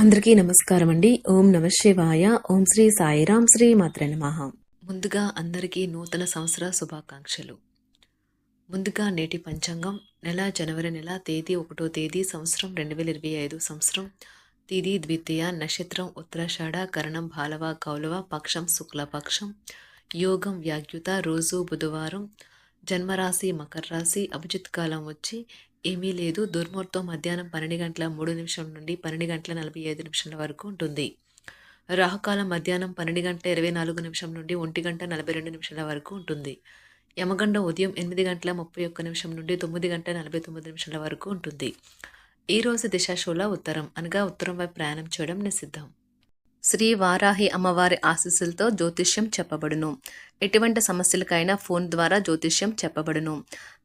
అందరికీ నమస్కారం అండి ఓం నమ శివాయ. ఓం శ్రీ సాయిరాం శ్రీ మాత్ర నమః. ముందుగా అందరికీ నూతన సంవత్సర శుభాకాంక్షలు. ముందుగా నేటి పంచాంగం నెల జనవరి నెల తేదీ ఒకటో తేదీ సంవత్సరం రెండు వేల ఇరవై ఐదు సంవత్సరం తేదీ ద్వితీయ నక్షత్రం ఉత్తరాషాఢ కరణం బాలవ కౌలవ పక్షం శుక్లపక్షం యోగం వ్యాగ్యుత రోజు బుధవారం జన్మరాశి మకర రాశి అభిజిత్ కాలం వచ్చి ఏమీ లేదు. దుర్ముహూర్తం మధ్యాహ్నం పన్నెండు గంటల మూడు నిమిషం నుండి పన్నెండు గంటల నలభై ఐదు నిమిషాల వరకు ఉంటుంది. రాహుకాలం మధ్యాహ్నం పన్నెండు గంటల ఇరవై నాలుగు నిమిషం నుండి ఒంటి గంట నలభై రెండు నిమిషాల వరకు ఉంటుంది. యమగండం ఉదయం ఎనిమిది గంటల ముప్పై ఒక్క నిమిషం నుండి తొమ్మిది గంటల నలభై తొమ్మిది నిమిషాల వరకు ఉంటుంది. ఈ రోజు దిశాశూల ఉత్తరం. అనగా ఉత్తరం వైపు ప్రయాణం చేయడం నిషిద్ధం. శ్రీ వారాహి అమ్మవారి ఆశీస్సులతో జ్యోతిష్యం చెప్పబడును. ఎటువంటి సమస్యలకైనా ఫోన్ ద్వారా జ్యోతిష్యం చెప్పబడును.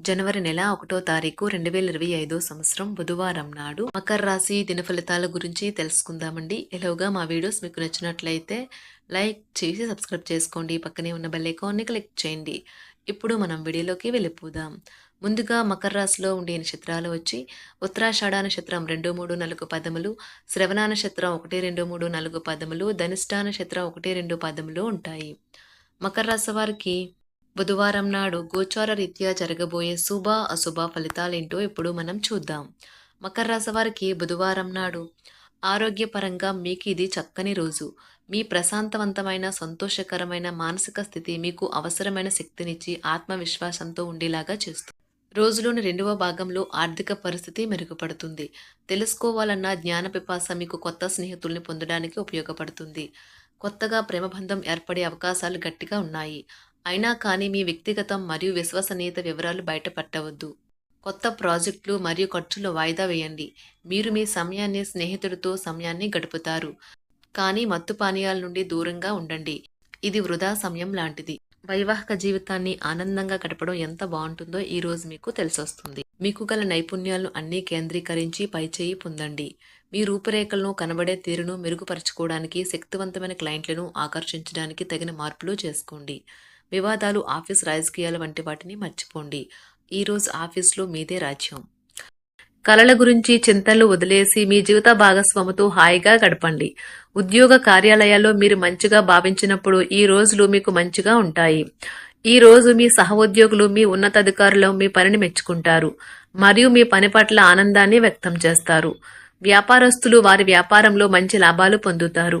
జనవరి నెల ఒకటో తారీఖు రెండు వేల ఇరవై ఐదో సంవత్సరం బుధవారం నాడు మకర రాశి దిన ఫలితాల గురించి తెలుసుకుందామండి. ఎలాగా మా వీడియోస్ మీకు నచ్చినట్లయితే లైక్ చేసి సబ్స్క్రైబ్ చేసుకోండి. పక్కనే ఉన్న బెల్ ఐకాన్ని క్లిక్ చేయండి. ఇప్పుడు మనం వీడియోలోకి వెళ్ళిపోదాం. ముందుగా మకర రాశిలో ఉండే నక్షత్రాలు వచ్చి ఉత్తరాషాఢ నక్షత్రం రెండు మూడు నాలుగు పదములు శ్రవణ నక్షత్రం ఒకటి రెండు మూడు నాలుగు పదములు ధనిష్ఠా నక్షత్రం ఒకటి రెండు పదములు ఉంటాయి. మకర రాశి వారికి బుధవారం నాడు గోచార రీత్యా జరగబోయే శుభ అశుభ ఫలితాలేంటో ఇప్పుడు మనం చూద్దాం. మకర రాశి వారికి బుధవారం నాడు ఆరోగ్యపరంగా మీకు ఇది చక్కని రోజు. మీ ప్రశాంతవంతమైన సంతోషకరమైన మానసిక స్థితి మీకు అవసరమైన శక్తినిచ్చి ఆత్మవిశ్వాసంతో ఉండేలాగా చేస్తుంది. రోజులోని రెండవ భాగంలో ఆర్థిక పరిస్థితి మెరుగుపడుతుంది. తెలుసుకోవాలన్న జ్ఞాన పిపాస మీకు కొత్త స్నేహితుల్ని పొందడానికి ఉపయోగపడుతుంది. కొత్తగా ప్రేమబంధం ఏర్పడే అవకాశాలు గట్టిగా ఉన్నాయి. అయినా కానీ మీ వ్యక్తిగతం మరియు విశ్వసనీయత వివరాలు బయటపట్టవద్దు. కొత్త ప్రాజెక్టులు మరియు ఖర్చులు వాయిదా వేయండి. మీరు మీ సమయాన్ని స్నేహితుడితో సమయాన్ని గడుపుతారు. కానీ మత్తు పానీయాల నుండి దూరంగా ఉండండి. ఇది వృధా సమయం లాంటిది. వైవాహిక జీవితాన్ని ఆనందంగా గడపడం ఎంత బాగుంటుందో ఈ రోజు మీకు తెలిసొస్తుంది. మీకు గల నైపుణ్యాలను అన్నీ కేంద్రీకరించి పైచేయి పొందండి. మీ రూపురేఖలను కనబడే తీరును మెరుగుపరచుకోవడానికి శక్తివంతమైన క్లయింట్లను ఆకర్షించడానికి తగిన మార్పులు చేసుకోండి. వివాదాలు ఆఫీస్ రాజకీయాలు వంటి వాటిని మర్చిపోండి. ఈరోజు ఆఫీస్లో మీదే రాజ్యం. కళల గురించి చింతలు వదిలేసి మీ జీవిత భాగస్వామితో హాయిగా గడపండి. ఉద్యోగ కార్యాలయాల్లో మీరు మంచిగా భావించినప్పుడు ఈ రోజులు మీకు మంచిగా ఉంటాయి. ఈ రోజు మీ సహోద్యోగులు మీ ఉన్నతాధికారులు మీ పనిని మెచ్చుకుంటారు. మరియు మీ పని పట్ల ఆనందాన్ని వ్యక్తం చేస్తారు. వ్యాపారస్తులు వారి వ్యాపారంలో మంచి లాభాలు పొందుతారు.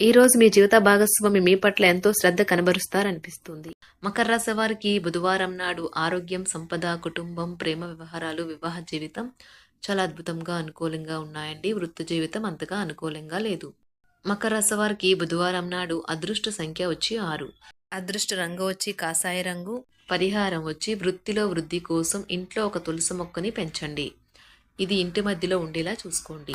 ఈ రోజు మీ జీవిత భాగస్వామి మీ పట్ల ఎంతో శ్రద్ధ కనబరుస్తారనిపిస్తుంది. మకర రాశి వారికి బుధవారం నాడు ఆరోగ్యం సంపద కుటుంబం ప్రేమ వ్యవహారాలు వివాహ జీవితం చాలా అద్భుతంగా అనుకూలంగా ఉన్నాయండి. వృత్తి జీవితం అంతగా అనుకూలంగా లేదు. మకర రాశి వారికి బుధవారం నాడు అదృష్ట సంఖ్య వచ్చి ఆరు. అదృష్ట రంగు వచ్చి కాషాయ రంగు. పరిహారం వచ్చి వృత్తిలో వృద్ధి కోసం ఇంట్లో ఒక తులసి మొక్కని పెంచండి. ఇది ఇంటి మధ్యలో ఉండేలా చూసుకోండి.